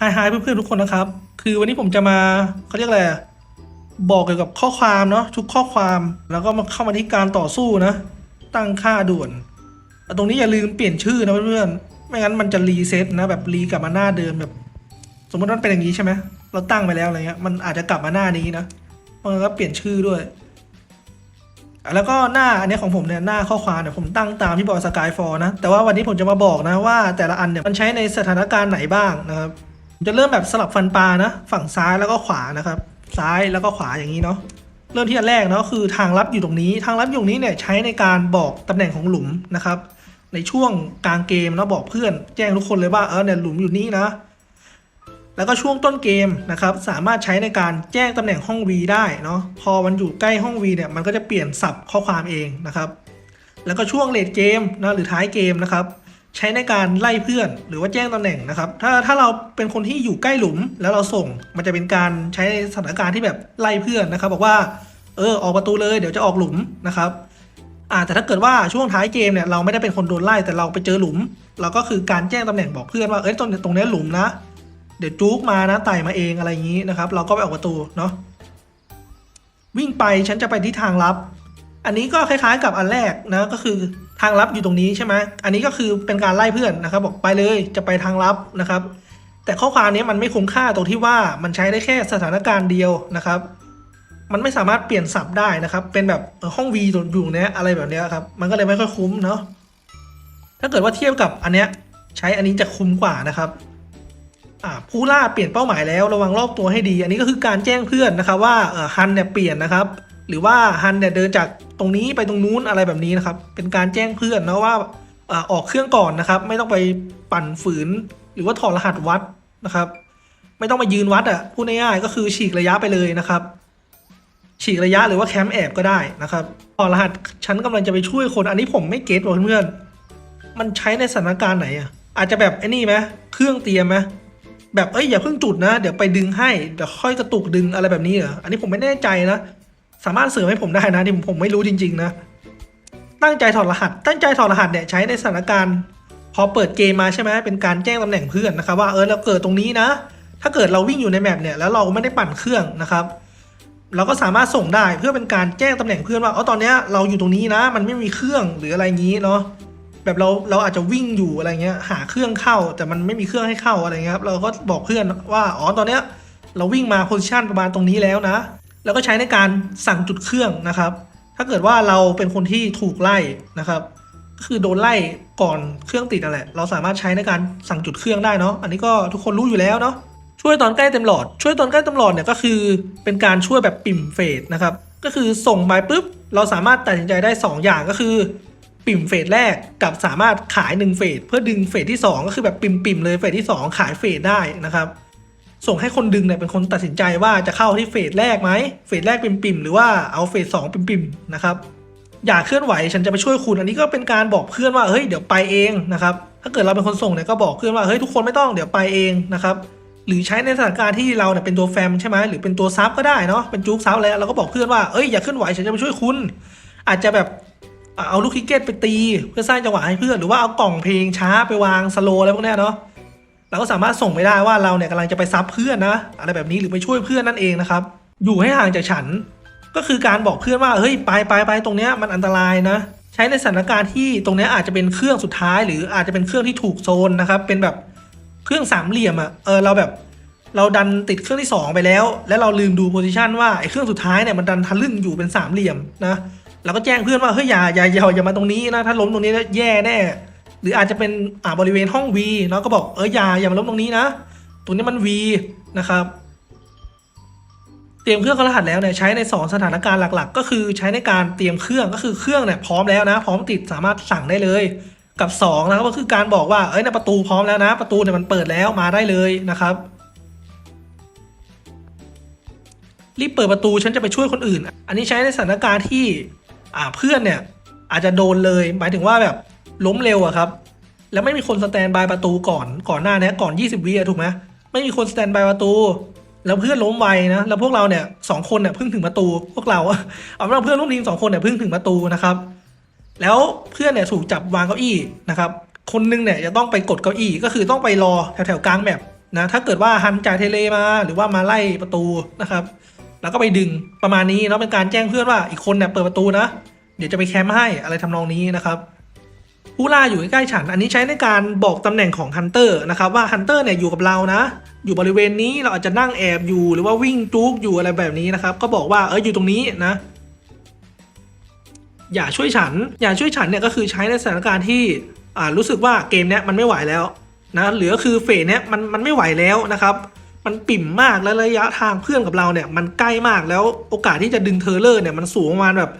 ฮายฮายเพื่อนๆทุกคนนะครับ คือวันนี้ผมจะมาเขาเรียกอะไรบอกเกี่ยวกับข้อความเนาะทุกข้อความแล้วก็มาเข้ามาที่การต่อสู้นะ ตั้งค่าด่วนแต่ตรงนี้อย่าลืมเปลี่ยนชื่อนะเพื่อนๆไม่งั้นมันจะรีเซ็ตนะแบบรีกลับมาหน้าเดิมแบบ สมมติว่ามันเป็นอย่างนี้ใช่ไหมเราตั้งไปแล้วอะไรเงี้ยมันอาจจะกลับมาหน้านี้นะมันก็เปลี่ยนชื่อด้วยแล้วก็หน้าอันนี้ของผมเนี่ยหน้าข้อความเนี่ยผมตั้งตามที่บอกสกายฟอร์นะ แต่ว่าวันนี้ผมจะมาบอกนะว่าแต่ละอันเนี่ยมันใช้ในสถานการณ์ไหนบ้างนะครับ จะเริ่มแบบสลับฟันปลานะ ฝั่งซ้ายแล้วก็ขวานะครับ ซ้ายแล้วก็ขวาอย่างนี้เนาะเริ่มที่อันแรกเนาะคือทางลับอยู่ตรงนี้ ทางลับอยู่ตรงนี้เนี่ยใช้ในการบอกตำแหน่งของหลุมนะครับ ในช่วงกลางเกมเนาะบอกเพื่อนแจ้งทุกคนเลยว่าเออเนี่ยหลุมอยู่นี่นะ แล้วก็ช่วงต้นเกมนะครับ สามารถใช้ในการแจ้งตำแหน่งห้อง V ได้เนาะพอมันอยู่ใกล้ห้อง V เนี่ยมันก็จะเปลี่ยนสับข้อความเองนะครับ แล้วก็ช่วงเลดเกมนะหรือท้ายเกมนะครับ ใช้ในการไล่เพื่อนหรือว่าแจ้งตำแหน่งนะครับ ถ้าถ้าเราเป็นคนที่อยู่ใกล้หลุมแล้วเราส่ง มันจะเป็นการใช้ในสถานการณ์ที่แบบไล่เพื่อนนะครับ บอกว่าเออออกประตูเลยเดี๋ยวจะออกหลุมนะครับอ่าแต่ถ้าเกิดว่าช่วงท้ายเกมเนี่ยเราไม่ได้เป็นคนโดนไล่แต่เราไปเจอหลุม เราก็คือการแจ้งตำแหน่งบอกเพื่อนว่าเอ้ยตรงตรงนี้หลุมนะ เดี๋ยวจุกมานะไต่มาเองอะไรอย่างนี้นะครับ เราก็ไปออกประตูเนาะวิ่งไปฉันจะไปที่ทางลับ อันนี้ก็คล้ายๆกับอันแรกนะก็คือ ทางลับอยู่ตรงนี้ใช่ไหมอันนี้ก็คือเป็นการไล่เพื่อนนะครับ บอกไปเลยจะไปทางลับนะครับ แต่ข้อความนี้มันไม่คุ้มค่าตรงที่ว่ามันใช้ได้แค่สถานการณ์เดียวนะครับ มันไม่สามารถเปลี่ยนสับได้นะครับ เป็นแบบห้อง V อยู่เนี้ยอะไรแบบเนี้ยครับ มันก็เลยไม่ค่อยคุ้มเนาะถ้าเกิดว่าเทียบกับอันเนี้ยใช้อันนี้จะคุ้มกว่านะครับผู้ล่าเปลี่ยนเป้าหมายแล้วระวังรอบตัวให้ดี อันนี้ก็คือการแจ้งเพื่อนนะครับว่าฮันเนี่ยเปลี่ยนนะครับ หรือว่าฮันเนี่ยเดินจากตรงนี้ไปตรงนู้นอะไรแบบนี้นะครับ เป็นการแจ้งเพื่อนนะว่าออกเครื่องก่อนนะครับ ไม่ต้องไปปั่นฝืน หรือว่าถอดรหัสวัดนะครับ ไม่ต้องมายืนวัดอะพูดง่ายๆก็คือฉีกระยะไปเลยนะครับ ฉีกระยะหรือว่าแคมป์แอบก็ได้นะครับถอดรหัสฉันกำลังจะไปช่วยคนอันนี้ผมไม่เก็ตว่ะเพื่อนมันใช้ในสถานการณ์ไหนอะอาจจะแบบไอ้นี่ไหมเครื่องเตรียมไหมแบบเอ้ยอย่าเพิ่งจุดนะ เดี๋ยวไปดึงให้เดี๋ยวค่อยกระตุกดึงอะไรแบบนี้เหรออันนี้ผมไม่แน่ใจนะ สามารถเสริมให้ผมได้นะที่ผมไม่รู้จริง ๆ นะ ตั้งใจถอดรหัส ตั้งใจถอดรหัสเนี่ยใช้ในสถานการณ์ พอเปิดเกมมาใช่ไหมเป็นการแจ้งตำแหน่งเพื่อนนะครับว่าเออเราเกิดตรงนี้นะ ถ้าเกิดเราวิ่งอยู่ในแมปเนี่ยแล้วเราไม่ได้ปั่นเครื่องนะครับ เราก็สามารถส่งได้เพื่อเป็นการแจ้งตำแหน่งเพื่อนว่าเออตอนนี้เราอยู่ตรงนี้นะ มันไม่มีเครื่องหรืออะไรงี้เนาะแบบเราเราอาจจะวิ่งอยู่อะไรเงี้ยหาเครื่องเข้า แต่มันไม่มีเครื่องให้เข้าอะไรเงี้ยครับเราก็บอกเพื่อนว่าอ๋อตอนเนี้ยเราวิ่งมาโพซิชันประมาณตรงนี้แล้วนะ แล้วก็ใช้ในการสั่งจุดเครื่องนะครับ ถ้าเกิดว่าเราเป็นคนที่ถูกไล่นะครับ ก็คือโดนไล่ก่อนเครื่องติดนั่นแหละ เราสามารถใช้ในการสั่งจุดเครื่องได้เนาะ อันนี้ก็ทุกคนรู้อยู่แล้วเนาะ ช่วยตอนใกล้เต็มหลอด ช่วยตอนใกล้เต็มหลอดเนี่ยก็คือเป็นการช่วยแบบปิ่มเฟสนะครับ ก็คือส่งไปปุ๊บ เราสามารถตัดสินใจได้สองอย่างก็คือปิ่มเฟสแรกกับสามารถขาย1เฟสเพื่อดึงเฟสที่ 2 ก็คือแบบปิ่มปิ่มๆเลยเฟสที่ 2 ขายเฟสได้นะครับ ส่งให้คนดึงเนี่ยเป็นคนตัดสินใจว่าจะเข้าที่เฟสแรกไหมเฟสแรกเปิ่มปิ่มหรือว่าเอาเฟสสองเปิ่มปิ่มนะครับอย่าเคลื่อนไหวฉันจะไปช่วยคุณอันนี้ก็เป็นการบอกเพื่อนว่าเฮ้ยเดี๋ยวไปเองนะครับถ้าเกิดเราเป็นคนส่งเนี่ยก็บอกเพื่อนว่าเฮ้ยทุกคนไม่ต้องเดี๋ยวไปเองนะครับหรือใช้ในสถานการณ์ที่เราเนี่ยเป็นตัวแฟมใช่ไหมหรือเป็นตัวซับก็ได้เนาะเป็นจุกซับแล้วเราก็บอกเพื่อนว่าเอ้ยอย่าเคลื่อนไหวฉันจะไปช่วยคุณ อาจจะแบบเอาลูกคิกเก็ตไปตี เพื่อสร้างจังหวะให้เพื่อนหรือว่าเอากล่องเพลงช้าไปวางสโลอะไรพวกนี้เนาะ เราก็สามารถส่งไปได้ว่าเราเนี่ยกำลังจะไปซับเพื่อนนะอะไรแบบนี้หรือไปช่วยเพื่อนนั่นเองนะครับอยู่ให้ห่างจากฉัน ก็คือการบอกเพื่อนว่าเฮ้ยไปไปไปตรงเนี้ยมันอันตรายนะ ใช้ในสถานการณ์ที่ตรงเนี้ยอาจจะเป็นเครื่องสุดท้าย หรืออาจจะเป็นเครื่องที่ถูกโซนนะครับเป็นแบบเครื่องสามเหลี่ยมอะ่ะเออเราแบบเราดันติดเครื่องที่ 2 ไปแล้ว แล้วเราลืมดูโพซิชันว่าไอ้เครื่องสุดท้ายเนี่ยมันดันทะลึ่งอยู่เป็นสามเหลี่ยมนะเราก็แจ้งเพื่อนว่าเฮ้ยอย่าอย่าอย่าอย่ามาตรงนี้นะถ้าล้มตรงนี้แล้วแย่แน่ หรืออาจจะเป็นอ่าบริเวณห้อง V เนาะก็บอกเอออย่าอย่ามาล้มตรงนี้นะ ตรงนี้มัน V นะครับ เตรียมเครื่องข้ารหัสแล้วเนี่ยใช้ใน 2 สถานการณ์หลัก ๆ ก็คือใช้ในการเตรียมเครื่องก็คือเครื่องเนี่ยพร้อมแล้วนะ พร้อมติดสามารถสั่งได้เลย กับ2นะครับก็คือการบอกว่าเอ้ยในะประตูพร้อมแล้วนะ ประตูเนี่ยมันเปิดแล้วมาได้เลยนะครับรีบเปิดประตูฉันจะไปช่วยคนอื่น อันนี้ใช้ในสถานการณ์ที่อ่าเพื่อนเนี่ยอาจจะโดนเลย หมายถึงว่าแบบ ล้มเร็วอะครับ แล้วไม่มีคนสแตนบายประตูก่อนก่อนหน้านี้ก่อน 20วิอะถูกไหมไม่มีคนสแตนบายประตู แล้วเพื่อนล้มไวนะแล้วพวกเราเนี่ยสองคนเนี่ยเพิ่งถึงประตู พวกเราเอาเป็นว่าเพื่อนร่วมทีมสองคนเนี่ยเพิ่งถึงประตูนะครับ แล้วเพื่อนเนี่ยถูกจับวางเก้าอี้นะครับคนนึงเนี่ยจะต้องไปกดเก้าอี้ก็คือต้องไปรอแถวๆกลางแมปนะถ้าเกิดว่าฮันจ่ากเทเลมาหรือว่ามาไล่ประตูนะครับ แล้วก็ไปดึงประมาณนี้เนาะเป็นการแจ้งเพื่อนว่าอีกคนเนี่ยเปิดประตูนะ เดี๋ยวจะไปแคมป์ให้อะไรทำนองนี้นะครับ ผู้ล่าอยู่ใกล้ฉัน อันนี้ใช้ในการบอกตำแหน่งของฮันเตอร์นะครับว่าฮันเตอร์เนี่ยอยู่กับเรานะ อยู่บริเวณนี้เราอาจจะนั่งแอบอยู่หรือว่าวิ่งจุกอยู่อะไรแบบนี้นะครับ ก็บอกว่าเอออยู่ตรงนี้นะ อย่าช่วยฉัน อย่าช่วยฉันเนี่ยก็คือใช้ในสถานการณ์ที่อ่ารู้สึกว่าเกมเนี้ยมันไม่ไหวแล้วนะหรือก็คือเฟสเนี้ยมันมันไม่ไหวแล้วนะครับ มันปิ่มมากและระยะทางเพื่อนกับเราเนี่ย มันใกล้มากแล้วโอกาสที่จะดึงเทอร์เลอร์เนี่ยมันสูงประมาณแบบ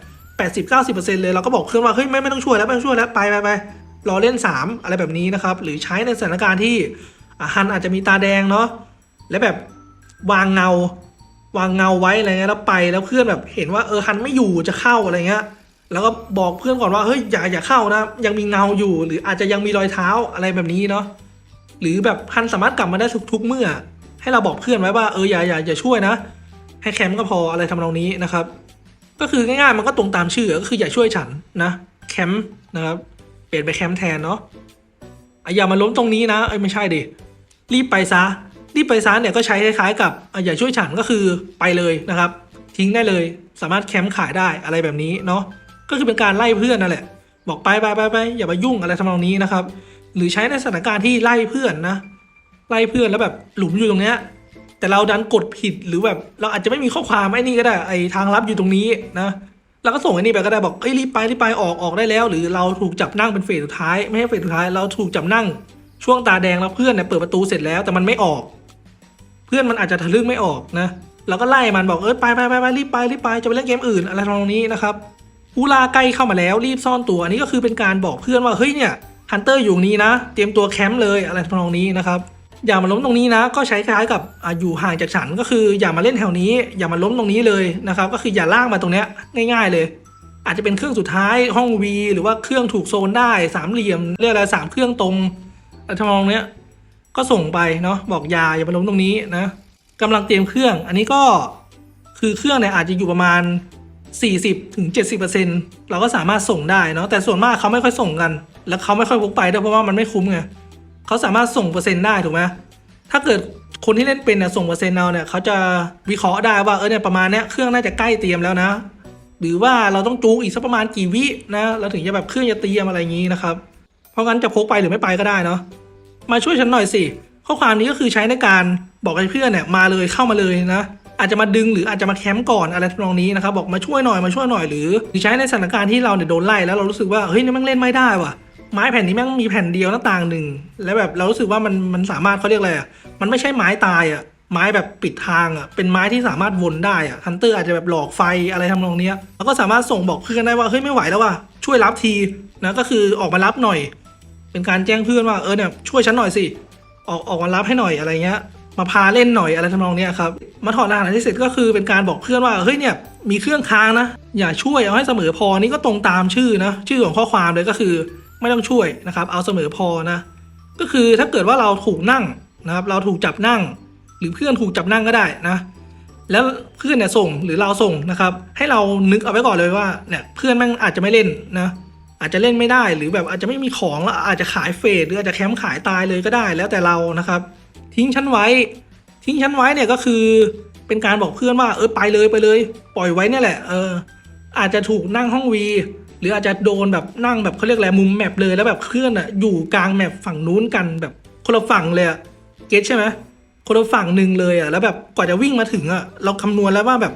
80-90%เลยเราก็บอกเพื่อนว่าเฮ้ยไม่ไม่ต้องช่วยแล้วไม่ต้องช่วยแล้วไปไปไปรอเล่น 3 อะไรแบบนี้นะครับ หรือใช้ในสถานการณ์ที่ฮันอาจจะมีตาแดงเนาะและแบบวางเงา วางเงาไว้อะไรเงี้ยแล้วไปแล้วเพื่อนแบบเห็นว่าเออฮันไม่อยู่จะเข้าอะไรเงี้ยแล้วก็บอกเพื่อนก่อนว่าเฮ้ยอย่าอย่าเข้านะ ยังมีเงาอยู่ หรืออาจจะยังมีรอยเท้าอะไรแบบนี้เนาะหรือแบบฮันสามารถกลับมาได้ทุกๆเมื่อ ให้เราบอกเพื่อนไว้ว่าเอออย่าอย่าอย่าช่วยนะ ให้แคมป์ก็พออะไรทำนองนี้นะครับ ก็คือง่ายๆมันก็ตรงตามชื่อก็คืออย่าช่วยฉันนะแคมป์นะครับเปลี่ยนไปแคมป์แทนเนาะอย่ามาล้มตรงนี้นะเอ้ยไม่ใช่ดิรีบไปซะรีบไปซะเนี่ยก็ใช้คล้ายๆ กับอะอย่าช่วยฉันก็คือไปเลยนะครับ ทิ้งได้เลยสามารถแคมป์ขายได้อะไรแบบนี้เนาะก็คือเป็นการไล่เพื่อนนั่นแหละ บอกไปไปไปไปอย่ามายุ่งอะไรทำนองนี้นะครับ หรือใช้ในสถานการณ์ที่ไล่เพื่อนนะไล่เพื่อนแล้วแบบหลุมอยู่ตรงเนี้ย แต่เราดันกดผิดหรือแบบ เราอาจจะไม่มีข้อความไอ้นี่ก็ได้ไอ้ทางลับอยู่ตรงนี้นะเราก็ส่งไอ้นี่ไปก็ได้บอกเอ้ยรีบไปรีบไปออกออกได้แล้ว หรือเราถูกจับนั่งเป็นเฟสสุดท้าย ไม่ใช่เฟสสุดท้ายเราถูกจับนั่ง ช่วงตาแดงแล้วเพื่อนเนี่ยเปิดประตูเสร็จแล้วแต่มันไม่ออก เพื่อนมันอาจจะทะลึ่งไม่ออกนะเราก็ไล่มันบอกเอ้ยไปไปไปไปรีบไปรีบไปจะไปเล่นเกมอื่นอะไรทำนองนี้นะครับผู้ลาใกล้เข้ามาแล้วรีบซ่อนตัวอันนี้ก็คือเป็นการบอกเพื่อนว่าเฮ้ยเนี่ยฮันเตอร์อยู่นี้นะ เตรียมตัวแคมป์เลยอะไรทำนองนี้นะครับ อย่ามาล้มตรงนี้นะ ก็ใช้คล้ายกับออยู่ห่างจากฉันก็คืออย่ามาเล่นแถวนี้ อย่ามาล้มตรงนี้เลยนะครับ ก็คืออย่าลากมาตรงเนี้ยง่าย ๆเลย อาจจะเป็นเครื่องสุดท้ายห้อง V หรือว่าเครื่องถูกโซนได้สามเหลี่ยมเรียกอะไรสามเครื่องตรงอะทำนองเนี้ยก็ส่งไปเนาะบอกอย่าอย่ามาล้มตรงนี้นะกำลังเตรียมเครื่อง อันนี้ก็คือเครื่องเนี่ยอาจจะอยู่ประมาณ 40ถึง70%เราก็สามารถส่งได้เนาะแต่ส่วนมากเขาไม่ค่อยส่งกัน แล้วเขาไม่ค่อยพกไปด้วยเพราะว่ามันไม่คุ้มไง เขาสามารถส่งเปอร์เซ็นต์ได้ถูกไหมถ้าเกิดคนที่เล่นเป็นเนี่ยส่งเปอร์เซ็นต์เอาเนี่ยเขาจะวิเคราะห์ได้ว่าเออเนี่ยประมาณเนี้ยเครื่องน่าจะใกล้เตรียมแล้วนะ หรือว่าเราต้องจูกอีกสักประมาณกี่วินะเราถึงจะแบบเครื่องจะเตรียมอะไรอย่างนี้นะครับ เพราะงั้นจะพกไปหรือไม่ไปก็ได้เนาะมาช่วยฉันหน่อยสิข้อความนี้ก็คือใช้ในการบอกให้เพื่อนเนี่ยมาเลยเข้ามาเลยนะอาจจะมาดึงหรืออาจจะมาแคมป์ก่อนอะไรทำนองนี้นะครับบอกมาช่วยหน่อยมาช่วยหน่อยหรือใช้ในสถานการณ์ที่เราเนี่ยโดนไล่แล้วเรารู้สึกว่าเฮ้ยนี่ม่งเล่นไม่ได้ว่ะ ไม้แผ่นนี้แม่งมีแผ่นเดียวหน้าต่างหนึ่งแล้วแบบเรารู้สึกว่ามันมันสามารถเขาเรียกอะไรอะมันไม่ใช่ไม้ตายอะไม้แบบปิดทางอะ เป็นไม้ที่สามารถวนได้อะฮันเตอร์อาจจะแบบหลอกไฟอะไรทำนองเนี้ยแล้วก็สามารถส่งบอกเพื่อนได้ว่าเฮ้ยไม่ไหวแล้วว่ะช่วยรับทีนะก็คือออกมารับหน่อย เป็นการแจ้งเพื่อนว่าเออเนี่ยช่วยฉันหน่อยสิออกออกมารับให้หน่อยอะไรเงี้ย มาพาเล่นหน่อยอะไรทำนองเนี้ยครับมาถอดรหัสที่เสร็จก็คือเป็นการบอกเพื่อนว่าเฮ้ยเนี่ยมีเครื่องค้างนะ อย่าช่วยเอาให้เสมอพอนี่ก็ตรงตามชื่อนะชื่อของข้อความเลยก็คือ ไม่ต้องช่วยนะครับ เอาเสมอพอนะ ก็คือถ้าเกิดว่าเราถูกนั่งนะครับ เราถูกจับนั่ง หรือเพื่อนถูกจับนั่งก็ได้นะ แล้วเพื่อนเนี่ยส่งหรือเราส่งนะครับ ให้เรานึกเอาไว้ก่อนเลยว่าเนี่ยเพื่อนแม่งอาจจะไม่เล่นนะอาจจะเล่นไม่ได้หรือแบบอาจจะไม่มีของแล้วอาจจะขายเฟดหรืออาจจะแคมป์ขายตายเลยก็ได้แล้วแต่เรานะครับ ทิ้งฉันไว้ ทิ้งฉันไว้เนี่ยก็คือเป็นการบอกเพื่อนว่าเออไปเลยไปเลย ปล่อยไว้เนี่ยแหละเอออาจจะถูกนั่งห้องวี หรืออาจจะโดนแบบนั่งแบบเขาเรียกอะไรมุมแมปเลยแล้วแบบเพื่อนอะอยู่กลางแมปฝั่งนู้นกันแบบคนละฝั่งเลยอะเก็ตใช่ไหมคนละฝั่งหนึ่งเลยอะแล้วแบบกว่าจะวิ่งมาถึงอะเราคำนวณแล้วว่าแบบ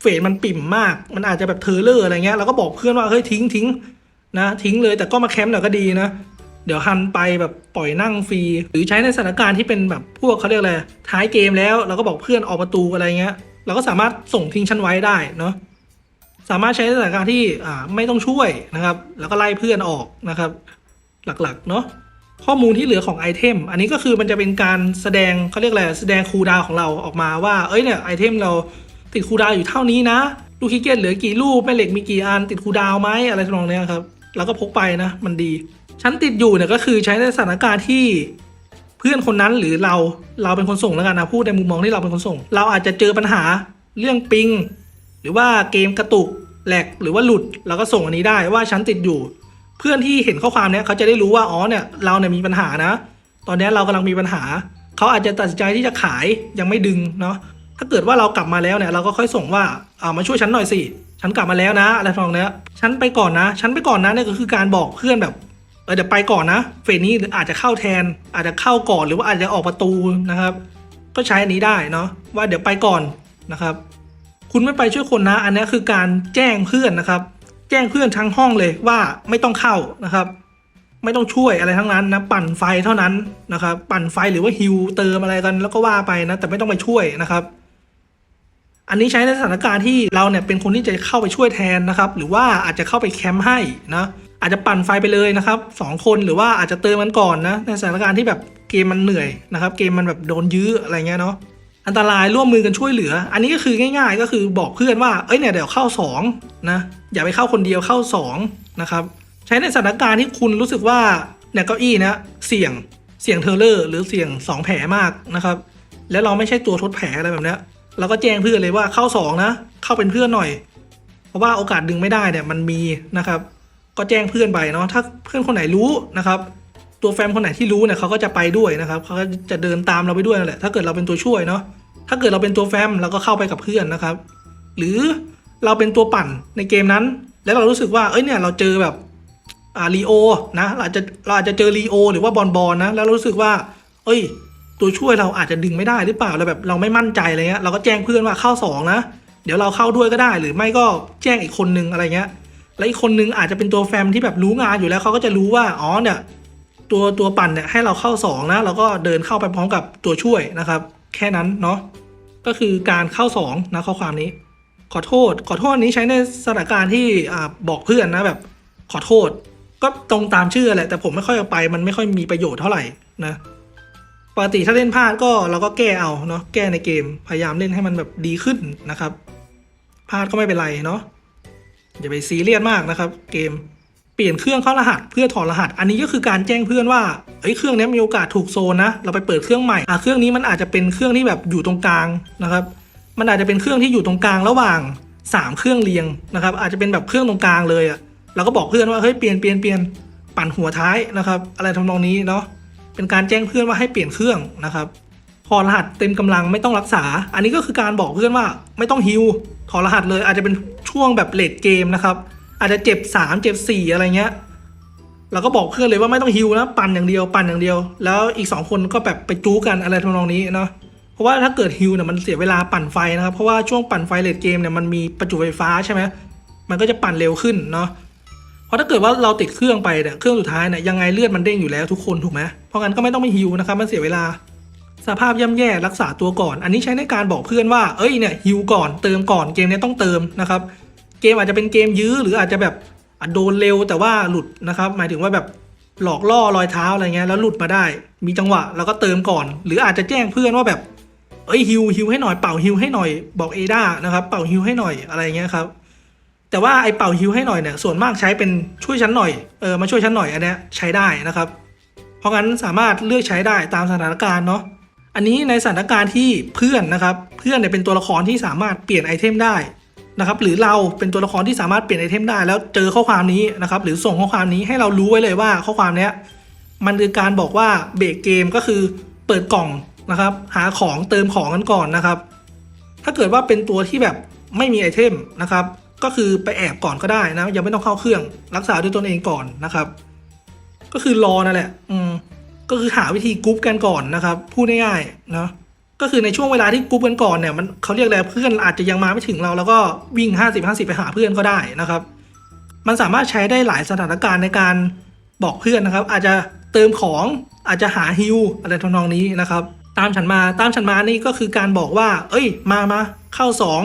เฟสมันปิ่มมาก มันอาจจะแบบเทอร์เลอร์อะไรเงี้ยเราก็บอกเพื่อนว่าเฮ้ยทิ้งทิ้งนะทิ้งเลยแต่ก็มาแคมป์หน่อยก็ดีนะเดี๋ยวฮันไปแบบปล่อยนั่งฟรี หรือใช้ในสถานการณ์ที่เป็นแบบพวกเขาเรียกอะไรท้ายเกมแล้วเราก็บอกเพื่อนออกประตูอะไรเงี้ยเราก็สามารถส่งทิ้งชั้นไว้ได้เนาะ สามารถใช้ในสถานการณ์ที่ไม่ต้องช่วยนะครับ แล้วก็ไล่เพื่อนออกนะครับ หลักๆ เนาะข้อมูลที่เหลือของไอเทมอันนี้ก็คือมันจะเป็นการแสดงเขาเรียกอะไรแสดงคูดาวของเราออกมาว่า เอ้ยเนี่ยไอเทมเราติดคูดาวอยู่เท่านี้นะ ลูกคิเกตเหลือกี่ลูกแม่เหล็กมีกี่อันติดคูดาวไหมอะไรทำนองเนี้ยครับเราก็พกไปนะ มันดี ชั้นติดอยู่เนี่ยก็คือใช้ในสถานการณ์ที่เพื่อนคนนั้นหรือเราเราเป็นคนส่งแล้วกันนะพูดในมุมมองที่เราเป็นคนส่ง เราอาจจะเจอปัญหาเรื่องปิง หรือว่าเกมกระตุกแหลกหรือว่าหลุดเราก็ส่งอันนี้ได้ว่าชั้นติดอยู่ เพื่อนที่เห็นข้อความเนี้ยเขาจะได้รู้ว่าอ๋อเนี่ยเราเนี่ยมีปัญหานะ ตอนนี้เรากำลังมีปัญหา เขาอาจจะตัดสินใจที่จะขายยังไม่ดึงเนาะถ้าเกิดว่าเรากลับมาแล้วเนี่ยเราก็ค่อยส่งว่าอ่ามาช่วยฉันหน่อยสิฉันกลับมาแล้วนะอะไรทองเนี้ยฉันไปก่อนนะ ฉันไปก่อนนะเนี่ยก็คือการบอกเพื่อนแบบเออเดี๋ยวไปก่อนนะ เฟสนี้ออาจจะเข้าแทน อาจจะเข้าก่อนหรือว่าอาจจะออกประตูนะครับ ก็ใช้อันนี้ได้เนาะว่าเดี๋ยวไปก่อนนะครับ คุณไม่ไปช่วยคนนะ อันนี้คือการแจ้งเพื่อนนะครับ แจ้งเพื่อนทั้งห้องเลยว่าไม่ต้องเข้านะครับ ไม่ต้องช่วยอะไรทั้งนั้นนะปั่นไฟเท่านั้นนะครับ ปั่นไฟหรือว่าฮิวเติมอะไรกันแล้วก็ว่าไปนะแต่ไม่ต้องไปช่วยนะครับ อันนี้ใช้ในสถานการณ์ที่เราเนี่ยเป็นคนที่จะเข้าไปช่วยแทนนะครับ หรือว่าอาจจะเข้าไปแคมป์ให้นะอาจจะปั่นไฟไปเลยนะครับสองคนหรือว่าอาจจะเติมมันก่อนนะในสถานการณ์ที่แบบเกมมันเหนื่อยนะครับ เกมมันแบบโดนยื้ออะไรเงี้ยเนาะ อันตรายร่วมมือกันช่วยเหลือ อันนี้ก็คือง่าย ๆ ก็คือบอกเพื่อนว่า เอ้ยเนี่ยเดี๋ยวเข้าสองนะอย่าไปเข้าคนเดียวเข้าสองนะครับใช้ในสถานการณ์ที่คุณรู้สึกว่าเนี่ยเก้าอี้นะเสี่ยงเสี่ยงเทอร์เลอร์ หรือเสี่ยงสองแผลมากนะครับแล้วเราไม่ใช่ตัวทดแผลอะไรแบบเนี้ยเราก็แจ้งเพื่อนเลยว่าเข้าสองนะเข้าเป็นเพื่อนหน่อย เพราะว่าโอกาสดึงไม่ได้เนี่ยมันมีนะครับ ก็แจ้งเพื่อนไปเนาะถ้าเพื่อนคนไหนรู้นะครับ ตัวแฟมคนไหนที่รู้เนี่ยเขาก็จะไปด้วยนะครับเขาก็จะเดินตามเราไปด้วยนั่นแหละถ้าเกิดเราเป็นตัวช่วยเนาะถ้าเกิดเราเป็นตัวแฟมเราก็เข้าไปกับเพื่อนนะครับ หรือเราเป็นตัวปั่นในเกมนั้น แล้วเรารู้สึกว่าเอ้ยเนี่ยเราเจอแบบอ่าลีโอนะเราอาจจะเราอาจจะเจอลีโอหรือว่าบอลบอลนะแล้วร,รู้สึกว่า เอ้ย ตัวช่วยเราอาจจะดึงไม่ได้หรือเปล่าเราแบบเราไม่มั่นใจอะไรเงี้ยเราก็แจ้งเพื่อนว่าเข้าสองนะเดี๋ยวเราเข้าด้วยก็ได้ หรือไม่ก็แจ้งอีกคนนึงอะไรเงี้ยแล้วอีกคนนึงอาจจะเป็นตัวแฟมที่แบบรู้งานอยู่แล้วเขาก็จะรู้ว่าอ๋อเนี่ย ตัวตัวปั่นเนี่ยให้เราเข้าสองนะเราก็เดินเข้าไปพร้อมกับตัวช่วยนะครับ แค่นั้นเนาะก็คือการเข้าสองนะข้อความนี้ ขอโทษ ขอโทษนี้ใช้ในสถานการณ์ที่บอกเพื่อนนะแบบขอโทษ ก็ตรงตามชื่อแหละแต่ผมไม่ค่อยเอาไป มันไม่ค่อยมีประโยชน์เท่าไหร่นะปกติถ้าเล่นพลาดก็เราก็แก้เอาเนาะแก้ในเกมพยายามเล่นให้มันแบบดีขึ้นนะครับพลาดก็ไม่เป็นไรเนาะอย่าไปซีเรียสมากนะครับ เกม เปลี่ยนเครื่องเข้ารหัสเพื่อถอดรหัส อันนี้ก็คือการแจ้งเพื่อนว่าเอ้ยเครื่องนี้มีโอกาสถูกโซนนะ เราไปเปิดเครื่องใหม่อะเครื่องนี้มันอาจจะเป็นเครื่องที่แบบอยู่ตรงกลางนะครับ มันอาจจะเป็นเครื่องที่อยู่ตรงกลางระหว่างสามเครื่องเรียงนะครับ อาจจะเป็นแบบเครื่องตรงกลางเลยอะเราก็บอกเพื่อนว่าเฮ้ยเปลี่ยนเปลี่ยนเปลี่ยนปั่นหัวท้ายนะครับ อะไรทำนองนี้เนาะเป็นการแจ้งเพื่อนว่าให้เปลี่ยนเครื่องนะครับถอดรหัสเต็มกำลังไม่ต้องรักษา อันนี้ก็คือการบอกเพื่อนว่าไม่ต้องฮิวถอดรหัสเลยอาจจะเป็นช่วงแบบเลดเกมนะครับ อาจจะเจ็บสามเจ็บสี่อะไรเงี้ยเราก็บอกเพื่อนเลยว่าไม่ต้องฮิวนะปั่นอย่างเดียวปั่นอย่างเดียว แล้วอีกสองคนก็แบบไปจู้กันอะไรทำนองนี้เนาะเพราะว่าถ้าเกิดฮิวเนี่ยมันเสียเวลาปั่นไฟนะครับเพราะว่าช่วงปั่นไฟเลดเกมเนี่ยมันมีประจุไฟฟ้าใช่ไหมมันก็จะปั่นเร็วขึ้นเนาะเพราะถ้าเกิดว่าเราติดเครื่องไปเนี่ยเครื่องสุดท้ายเนี่ยยังไงเลือดมันเด้งอยู่แล้วทุกคนถูกไหมเพราะงั้นก็ไม่ต้องไปฮิวนะครับมันเสียเวลาสภาพย่ำแย่รักษาตัวก่อน อันนี้ใช้ในการบอกเพื่อนว่า เอ้ยเนี่ยฮิวก่อนเติมก่อนเกมเนี้ยต้องเติมนะครับ เกมอาจจะเป็นเกมยื้อหรืออาจจะแบบโดนเร็วแต่ว่าหลุดนะครับ หมายถึงว่าแบบหลอกล่อรอยเท้าอะไรเงี้ยแล้วหลุดมาได้ มีจังหวะแล้วก็เติมก่อน หรืออาจจะแจ้งเพื่อนว่าแบบเอ้ยฮิวฮิวให้หน่อยเป่าฮิวให้หน่อยบอกเอดานะครับเป่าฮิวให้หน่อยอะไรเงี้ยครับแต่ว่าไอเป่าฮิวให้หน่อยเนี่ยส่วนมากใช้เป็นช่วยฉันหน่อยเออมาช่วยฉันหน่อยอันเนี้ยใช้ได้นะครับ เพราะงั้นสามารถเลือกใช้ได้ตามสถานการณ์เนาะอันนี้ในสถานการณ์ที่เพื่อนนะครับ เพื่อนเนี่ยเป็นตัวละครที่สามารถเปลี่ยนไอเทมได้ นะครับหรือเราเป็นตัวละครที่สามารถเปลี่ยนไอเทมได้ แล้วเจอข้อความนี้นะครับหรือส่งข้อความนี้ให้เรารู้ไว้เลยว่าข้อความเนี้ยมันคือการบอกว่าเบรกเกมก็คือเปิดกล่องนะครับ หาของเติมของกันก่อนนะครับ ถ้าเกิดว่าเป็นตัวที่แบบไม่มีไอเทมนะครับ ก็คือไปแอบก่อนก็ได้นะยังไม่ต้องเข้าเครื่องรักษาด้วยตนเองก่อนนะครับ ก็คือรอนั่นแหละ อืมก็คือหาวิธีกรุ๊ปกันก่อนนะครับ พูดง่ายๆเนาะ ก็คือในช่วงเวลาที่กรุ๊ปกันก่อนเนี่ยมันเขาเรียกอะไรเพื่อนอาจจะยังมาไม่ถึงเราแล้วก็วิ่ง 50 50 ไปหาเพื่อนก็ได้นะครับ มันสามารถใช้ได้หลายสถานการณ์ในการบอกเพื่อนนะครับ อาจจะเติมของอาจจะหาฮิวอะไรทำนองนี้นะครับ ตามฉันมาตามฉันมานี่ก็คือการบอกว่า เอ้ย มามาเข้าสอง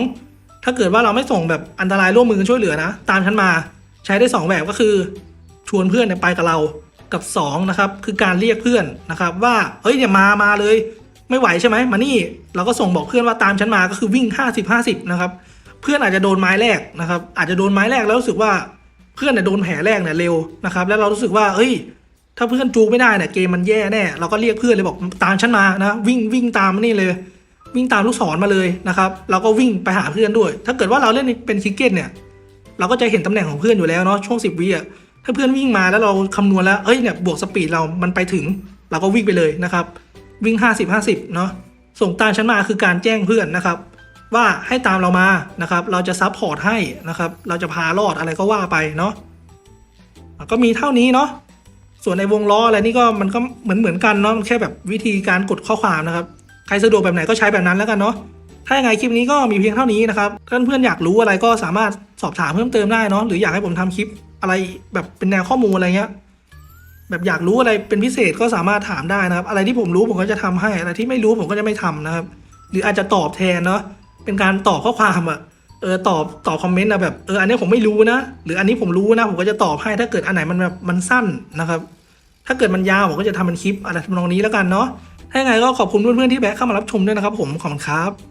ถ้าเกิดว่าเราไม่ส่งแบบอันตรายร่วมมือกันช่วยเหลือนะ ตามฉันมาใช้ได้สองแบบก็คือ ชวนเพื่อนเนี่ยไปกับเรากับ2นะครับคือการเรียกเพื่อนนะครับ ว่าเฮ้ยเนี่ยมามาเลย ไม่ไหวใช่ไหมมานี่เราก็ส่งบอกเพื่อนว่าตามฉันมาก็คือวิ่ง 50 50นะครับเพื่อนอาจจะโดนไม้แรกนะครับ อาจจะโดนไม้แรกแล้วรู้สึกว่าเพื่อนเนี่ยโดนแผลแรกเนี่ยเร็วนะครับ แล้วเรารู้สึกว่าเฮ้ย ถ้าเพื่อนจูไม่ได้เนี่ยเกมมันแย่แน่เราก็เรียกเพื่อนเลยบอกตามฉันมานะวิ่งวิ่งตามมานี่เลย วิ่งตามลูกศรมาเลยนะครับเราก็วิ่งไปหาเพื่อนด้วย ถ้าเกิดว่าเราเล่นเป็นคริกเก็ตเนี่ย เราก็จะเห็นตำแหน่งของเพื่อนอยู่แล้วเนาะช่วงสิบวิอะถ้าเพื่อนวิ่งมาแล้วเราคำนวณแล้วเอ้ยเนี่ยบวกสปีดเรามันไปถึง เราก็วิ่งไปเลยนะครับ วิ่ง 50 50 เนาะส่งตามฉันมาคือการแจ้งเพื่อนนะครับ ว่าให้ตามเรามานะครับ เราจะซับพอร์ตให้นะครับ เราจะพารอดอะไรก็ว่าไปเนาะก็มีเท่านี้เนาะส่วนในวงล้ออะไรนี่ก็มันก็เหมือนเหมือนกันเนาะมันแค่แบบวิธีการกดข้อความนะครับ ใครสะดวกแบบไหนก็ใช้แบบนั้นแล้วกันเนาะถ้ายังไงคลิปนี้ก็มีเพียงเท่านี้นะครับถ้าเพื่อนๆอยากรู้อะไรก็สามารถสอบถามเพิ่มเติมได้เนาะหรืออยากให้ผมทำคลิปอะไรแบบเป็นแนวข้อมูลอะไรเงี้ย แบบอยากรู้อะไรเป็นพิเศษก็สามารถถามได้นะครับ อะไรที่ผมรู้ผมก็จะทำให้ อะไรที่ไม่รู้ผมก็จะไม่ทำนะครับ หรืออาจจะตอบแทนเนาะเป็นการตอบข้อความอะเออตอบตอบคอมเมนต์อะแบบเอออันนี้ผมไม่รู้นะ หรืออันนี้ผมรู้นะ ผมก็จะตอบให้ถ้าเกิดอันไหนมันแบบมันสั้นนะครับ ถ้าเกิดมันยาวผมก็จะทำเป็นคลิปอะไรทำนองนี้แล้วกันเนาะถ้าไงก็ขอบคุณเพื่อนๆที่แวะเข้ามารับชมด้วยนะครับ ผมขอบคุณครับ